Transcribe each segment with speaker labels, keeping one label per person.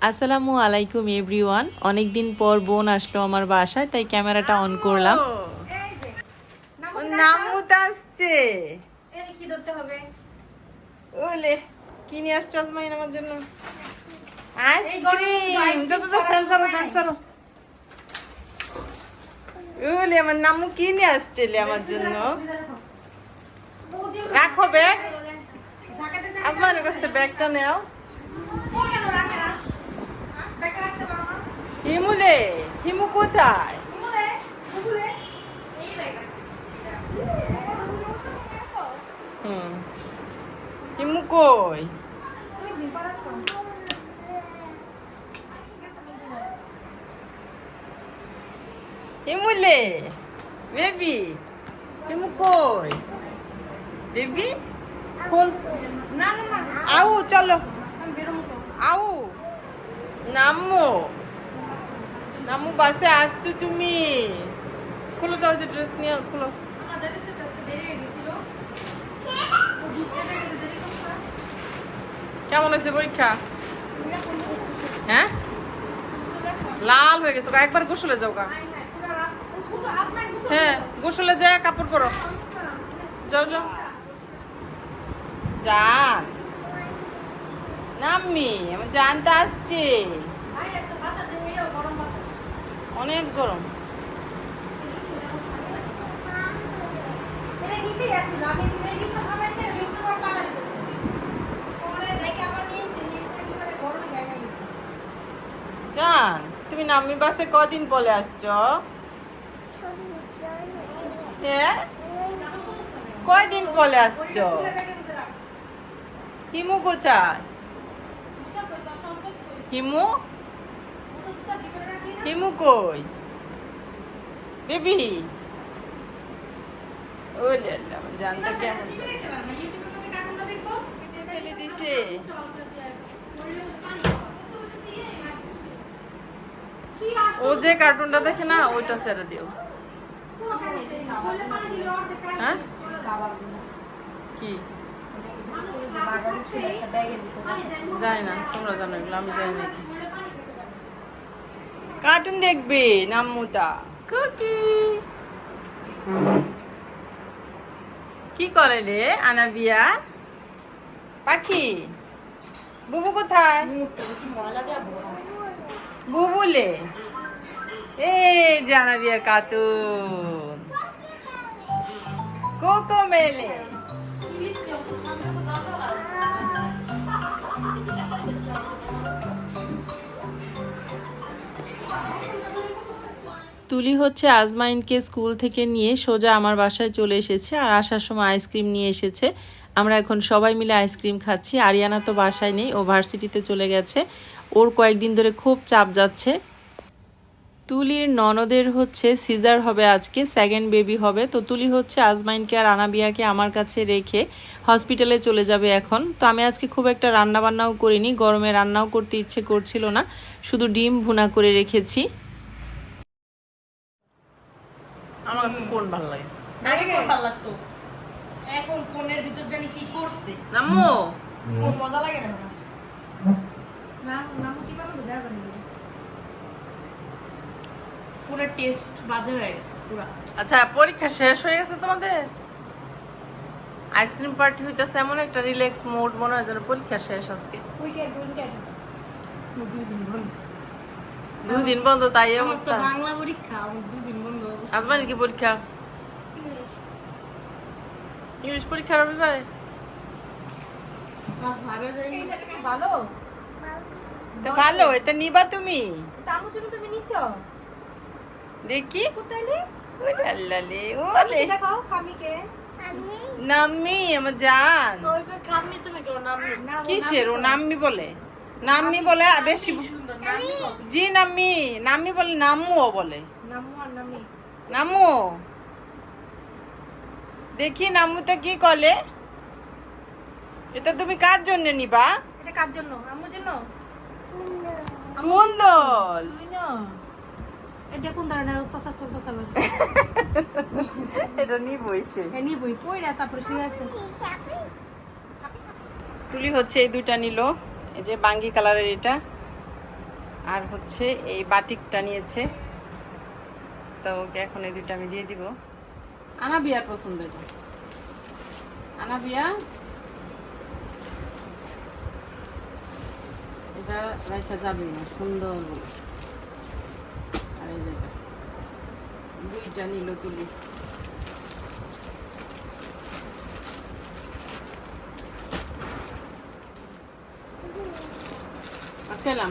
Speaker 1: আসসালামু আলাইকুম এভরিওয়ান অনেক দিন পর বোন আসলো আমার বাসায় তাই ক্যামেরাটা অন করলাম।
Speaker 2: নামুত আসছে।
Speaker 3: এই কি ধরতে হবে?
Speaker 2: ওলে কি নিয়ে আসছো আজমাইন আমার জন্য?
Speaker 3: এই গরমে
Speaker 2: আইসক্রিম
Speaker 3: শুধু
Speaker 2: যত
Speaker 3: ice cream
Speaker 2: যত ফ্যান সারো ফ্যান সারো। ওলে আমার নামু কি নিয়ে আসছে লে আমার জন্য? রাখো ব্যাগ। কাছ থেকে ব্যাগটা নেও
Speaker 3: ও কেন রাখে না দেখা রাখতে পারো না
Speaker 2: হিমুলে হিমু কোথায়? হুম। হিমু কই? হিমুলে বেবি হিমু কই? বেবি খোল।
Speaker 3: না না
Speaker 2: আউ চলো। আউ। নামো। নামু, বাসে আসছো তুমি। খুলো যাও যে ড্রেস নিয়ে, খুলো। কেমন হয়েছে পরীক্ষা? হ্যাঁ? লাল হয়ে গেছো একবার গোসলে যাও গা। হ্যাঁ গোসলে যায় কাপড় পরো। যাও যাও। জান নাম্মি, আমার জানতে আসছে।
Speaker 3: গায়ে গরম
Speaker 2: জান তুমি নাম্মি বাসে কদিন বলে আসছো? হ্যাঁ কয়দিন বলে আসছো? হিমু কোথায়? হিমু? হিমু কই? বেবি? ওলে আল্লাহ জানতে কেমন ফেলে দিছে। ও যে কার্টুনটা দেখে না ওইটা ছেড়ে দিও। হ্যাঁ? কি? জানি না তোমরা জানো এগুলো আমি জানি না। কার্টুন দেখবে নাম্মুতা। কুকি। কি করে রে আনাবিয়া? পাখি। বুবু কোথায়? বুবুলে। এ জানাবিয়ার কার্টুন কোকো মেলে।
Speaker 1: তুলি হচ্ছে আজমাইনকে স্কুল থেকে নিয়ে সোজা আমার বাসায় চলে এসেছে আর আসার সময় আইসক্রিম নিয়ে এসেছে। আমরা এখন সবাই মিলে আইসক্রিম খাচ্ছি। আরিয়ানা তো বাসায় নেই, ও ভার্সিটিতে চলে গেছে। ওর কয়েকদিন ধরে খুব চাপ যাচ্ছে। তুলির ননদের হচ্ছে সিজার হবে আজকে সেকেন্ড বেবি হবে। তো তুলি হচ্ছে আজমাইনকে আর আনাবিয়াকে আমার কাছে রেখে হসপিটালে চলে যাবে এখন। তো আমি আজকে খুব একটা রান্না বান্নাও করিনি, গরমে রান্নাও করতে ইচ্ছে করছিল না। শুধু ডিম ভুনা করে রেখেছি।
Speaker 2: আমার কাছে কোন ভালো লাগে?
Speaker 4: আগে কোন ভালো লাগতো? এখন ফোনের ভিতর জানি কি করছে। ওর মজা লাগে না আমার।
Speaker 3: নাম নাম কি যাবে।
Speaker 4: পুরো টেস্ট বাজে হয়ে গেছে পুরো।
Speaker 2: আচ্ছা পরীক্ষা শেষ হয়ে গেছে তোমাদের? আইসক্রিম পার্টি হইতেছে এমন একটা রিল্যাক্স মোড মনে হয় যেন পরীক্ষা শেষ আজকে।
Speaker 3: উইকেট উইকেট
Speaker 4: দুই দিন বন্ধ।
Speaker 2: দুই দিন বন্ধ তাই অবস্থা।
Speaker 4: বাংলা পরীক্ষা দুই দিন বন্ধ।
Speaker 2: আজমানের কি পরীক্ষা? ইংলিশ পরীক্ষা রবিবারে
Speaker 3: ভালো
Speaker 2: ভালো? এটা নিবা তুমি।
Speaker 3: তামু তুমি তুমি নিছো?
Speaker 2: দেখি।
Speaker 3: কোথায় রে?
Speaker 2: ওরে আল্লাহ লে, ওলে
Speaker 3: দেখাও কামিকে।
Speaker 2: নাম্মি আমার জান। কিসের? ও নাম্মি বলে। নাম্মি বলে বেশি। জি নাম্মি। নাম্মি বলে নাম্মুও বলে।
Speaker 3: নামু আর নামি
Speaker 2: নামু। দেখি নামুটা কি কলে। এটা তুমি কার জন্য নিবা?
Speaker 3: এটা কার জন্য? আম্মুর জন্য?
Speaker 2: সুন্দর।
Speaker 3: এটা কোন ধরনের
Speaker 2: এটা নিবই সে।
Speaker 3: নিবই। কইরা তারপরে শুয়ে আছে।
Speaker 2: তুলি হচ্ছে এই দুইটা নিল। এই যে বাঙ্গি কালারের এটা।
Speaker 1: আর হচ্ছে এই বাটিকটা নিয়েছে। তো ওকে এখন এই দুইটা আমি দিয়ে দিব আনা বিয়ার পছন্দ এটা আনা বিয়া এটা রাখা যাবে না সুন্দর। আর এই যে এটা। দুইটা নিল তুলি খেলাম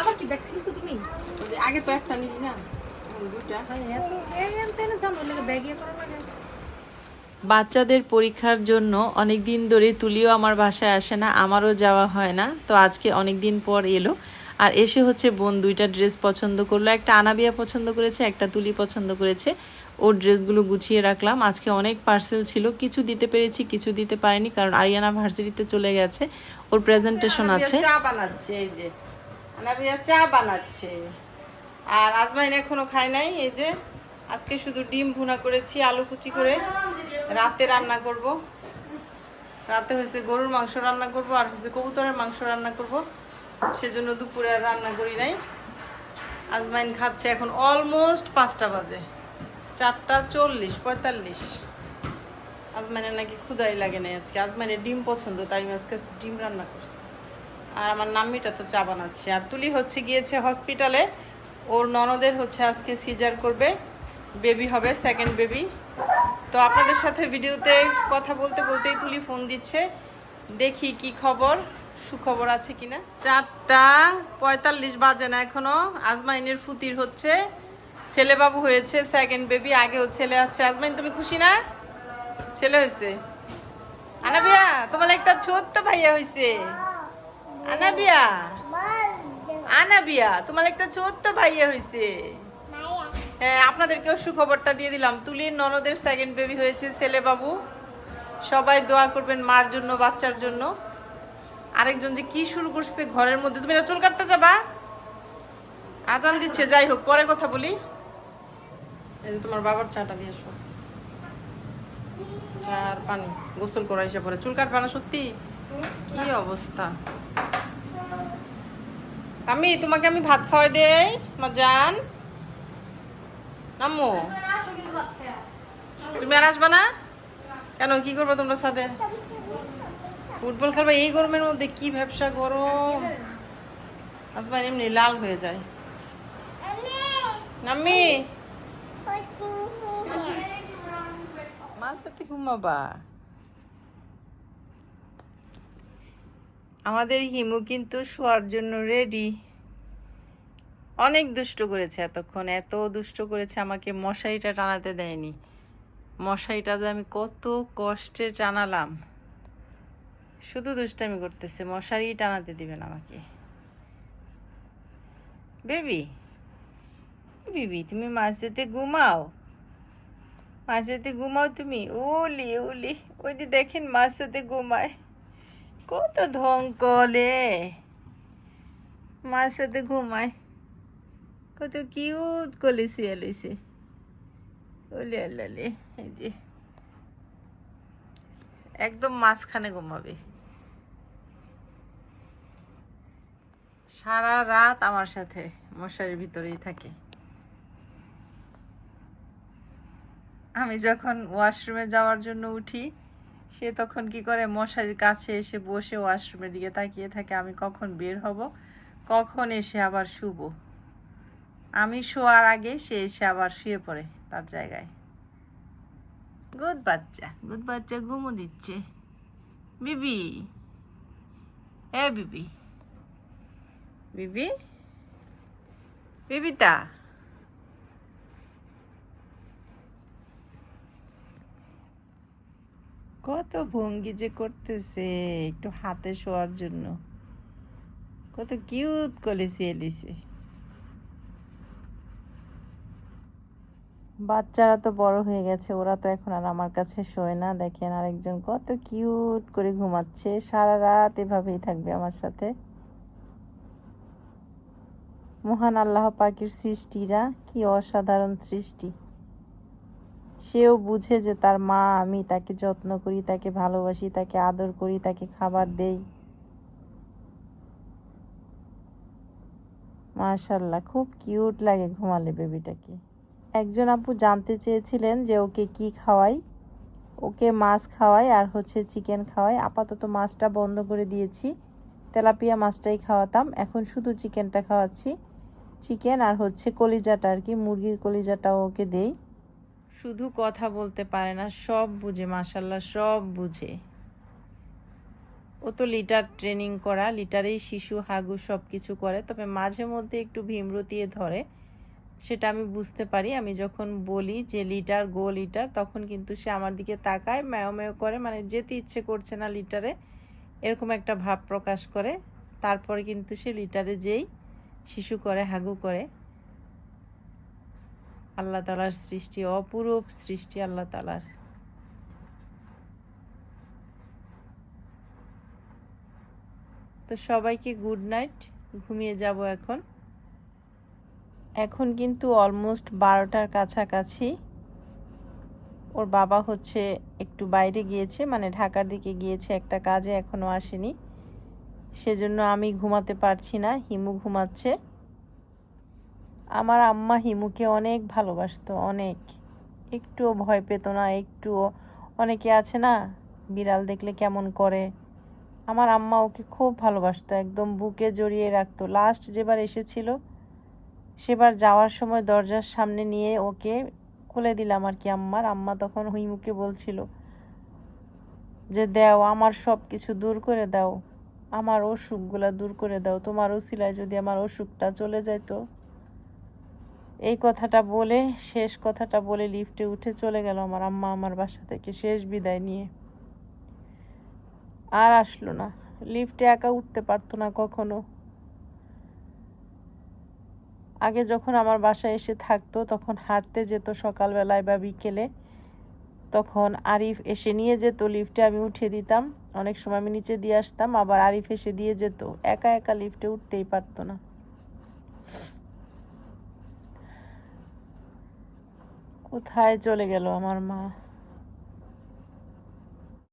Speaker 3: আবার কি দেখছিস তো তুমি?
Speaker 1: আগে তো একটা নিলি না। বাচ্চাদের পরীক্ষার জন্য অনেক দিন ধরে তুলিও আমার বাসায় আসে না আমারও যাওয়া হয় না। তো আজকে অনেক দিন পর এলো। আর এসে হচ্ছে বোন দুইটা ড্রেস পছন্দ করল। একটা আনাবিয়া পছন্দ করেছে একটা তুলি পছন্দ করেছে। ওর ড্রেসগুলো গুছিয়ে রাখলাম। আজকে অনেক পার্সেল ছিল। কিছু দিতে পেরেছি কিছু দিতে পারিনি কারণ আরিয়ানা ভার্সিটিতে চলে গেছে। ওর প্রেজেন্টেশন আছে। চা বানাচ্ছে এই যে। আনাবিয়া চা বানাচ্ছে। আর আজমাইন এখনও খায় নাই, এই যে আজকে শুধু ডিম ভুনা করেছি, আলু কুচি করে রাতে রান্না করব। রাতে হয়েছে গরুর মাংস রান্না করব আর হয়েছে কবুতরের মাংস রান্না করব। সেজন্য দুপুরে আর রান্না করি নাই। আজমাইন খাচ্ছে এখন অলমোস্ট পাঁচটা বাজে। চারটা চল্লিশ, পঁয়তাল্লিশ। আজমাইনের নাকি ক্ষুদাই লাগে নাই আজকে। আজমাইনের ডিম পছন্দ, তাই আমি আজকে ডিম রান্না করছি। আর আমার নাম্মিটা তো চা বানাচ্ছে। আর তুলি হচ্ছে গিয়েছে হসপিটালে। ওর ননদের হচ্ছে আজকে সিজার করবে। বেবি হবে সেকেন্ড বেবি তো আপনাদের সাথে ভিডিওতে কথা বলতে বলতেই তুলি ফোন দিচ্ছে। দেখি কি খবর, সুখবর আছে কিনা। চারটা পঁয়তাল্লিশ বাজে না এখনও। আজমাইনের ফুতির হচ্ছে। ছেলে বাবু হয়েছে সেকেন্ড বেবি আগেও ছেলে আছে। আজমাইন, তুমি খুশি না? ছেলে হয়েছে। আনাবিয়া, তোমার একটা ছোট্ট ভাইয়া হয়েছে। আনাবিয়া? আনাবিয়া তোমার একটা ছোট্ট ভাইয়া হয়েছে হ্যাঁ আপনাদেরকেও সুখবরটা দিয়ে দিলাম। তুলির ননদের সেকেন্ড বেবি হয়েছে ছেলে বাবু সবাই দোয়া করবেন মার জন্য বাচ্চার জন্য। আরেকজন যে কি শুরু করছে ঘরের মধ্যে। তুমি না চুল কাটতে যাবা? আজান দিচ্ছে যাই হোক পরে কথা বলি। তোমার বাবার চাটা দিয়ে এসো চা আর পানি গোসল করা এসে পরে। চুল কাটবা না সত্যি? কি অবস্থা? আমি তোমাকে আমি ভাত খাওয়াই দেই মা জান। নামো। তুমি আর আসবা না? কেন কি করব তোমরা সাথে ফুটবল খেলবা এই গরমের মধ্যে কি ব্যবসা গরম? আসবা এমনি লাল হয়ে যায়। নাম্মি মার সাথে ঘুমাবা। আমাদের হিমু কিন্তু শোয়ার জন্য রেডি অনেক দুষ্ট করেছে এতক্ষণ, এত দুষ্ট করেছে আমাকে, মশারিটা টানাতে দেয়নি। মশারিটা যে আমি কত কষ্টে টানালাম। শুধু দুষ্টামি করতেছে, মশারি টানাতে দিবেন আমাকে। বেবি বেবি, তুমি মাঝেতে ঘুমাও। মাঝেতে ঘুমাও তুমি? ওলি ওলি ওই দেখেন মাঝ সাথে ঘুমায়। কত ঢং কলে। মার সাথে ঘুমায়। কত কিউট কলে শুয়ে লইছে ওলে আল্লালে এই যে। একদম মাঝখানে ঘুমাবে। সারা রাত আমার সাথে, মশারির ভিতরেই থাকে। আমি যখন ওয়াশরুমে যাওয়ার জন্য উঠি সে তখন কি করে? মশারির কাছে এসে বসে ওয়াশরুমের দিকে তাকিয়ে থাকে, আমি কখন বের হব? কখন এসে আবার শুব? আমি শোয়ার আগে সে এসে আবার শুয়ে পড়ে তার জায়গায়। গুড বাচ্চা গুড বাচ্চা ঘুমো দিচ্ছে। বিবি, এ বিবি। বিবি? বিবিতা? কত ভঙ্গি যে করতেছে একটু হাতে শোয়ার জন্য। কত কিউট করে লিছে বাচ্চারা তো বড় হয়ে গেছে, ওরা তো এখন আর আমার কাছে শোয় না। দেখেন আরেকজন কত কিউট করে ঘুমাচ্ছে, সারা রাত এভাবেই থাকবে আমার সাথে। মহান আল্লাহ পাকের সৃষ্টিরা, কি অসাধারণ সৃষ্টি। সেও বুঝে যে তার মা, আমি তাকে যত্ন করি, তাকে ভালোবাসি, তাকে আদর করি, তাকে খাবার দেই। মাশাল্লাহ, খুব কিউট লাগে ঘুমালে বেবিটাকে। একজন আপু জানতে চেয়েছিলেন যে ওকে কি খাওয়াই? ওকে মাছ খাওয়াই আর হচ্ছে চিকেন খাওয়াই। আপাতত মাছটা বন্ধ করে দিয়েছি। তেলাপিয়া মাছটাই খাওয়াতাম। এখন শুধু চিকেনটা খাওয়াচ্ছি। চিকেন আর হচ্ছে কলিজাটা আর কি, মুরগির কলিজাটাও ওকে দেই। শুধু কথা বলতে পারে না, সব বুঝে মাশাল্লাহ সব বুঝে। ও তো লিটার ট্রেনিং করা, লিটারেই শিশু, হাগু সব কিছু করে, তবে মাঝে মধ্যে একটু ভীমরতিয়ে ধরে, সেটা আমি বুঝতে পারি। আমি যখন বলি যে লিটার, গো লিটার, তখন কিন্তু সে আমার দিকে তাকায়, ম্যাও ম্যাও করে মানে যেতে ইচ্ছে করছে না লিটারে, এরকম একটা ভাব প্রকাশ করে। তারপরে কিন্তু সে লিটারে যেই শিশু করে, হাগু করে। আল্লাহ তালার সৃষ্টি, অপরূপ সৃষ্টি আল্লাহ তালার তো সবাইকে গুড নাইট ঘুমিয়ে যাব এখন। এখন কিন্তু অলমোস্ট বারোটার কাছাকাছি। ওর বাবা হচ্ছে একটু বাইরে গিয়েছে মানে ঢাকার দিকে গিয়েছে, একটা কাজে এখনও আসেনি। সেজন্য আমি ঘুমাতে পারছি না, হিমু ঘুমাচ্ছে। আমার আম্মা হিমুকে অনেক ভালোবাসতো, অনেক। একটুও ভয় পেত না, একটুও। অনেকে আছে না, বিড়াল দেখলে কেমন করে? আমার আম্মা ওকে খুব ভালোবাসতো, একদম বুকে জড়িয়ে রাখতো। লাস্ট যেবার এসেছিল, সেবার যাওয়ার সময় দরজার সামনে নিয়ে ওকে খুলে দিলাম আর কি আম্মার। আম্মা তখন হুইমুকে বলছিল যে, দাও, আমার সব কিছু দূর করে দাও। আমার অসুখগুলা দূর করে দাও। তোমার ওসিলায় যদি আমার অসুখটা চলে যাইতো এই কথাটা বলে, শেষ কথাটা বলে লিফটে উঠে চলে গেল আমার আম্মা আমার বাসা থেকে শেষ বিদায় নিয়ে। আর আসলো না। লিফটে একা উঠতে পারতো না কখনো। আগে যখন আমার বাসায় এসে থাকতো, তখন হাঁটতে যেত সকালবেলায় বা বিকেলে। তখন আরিফ এসে নিয়ে যেত, লিফটে আমি উঠে দিতাম। অনেক সময় আমি নিচে দিয়ে আসতাম, আবার আরিফ এসে দিয়ে যেত। একা একা লিফটে উঠতেই পারতো না। কোথায় চলে গেল আমার মা?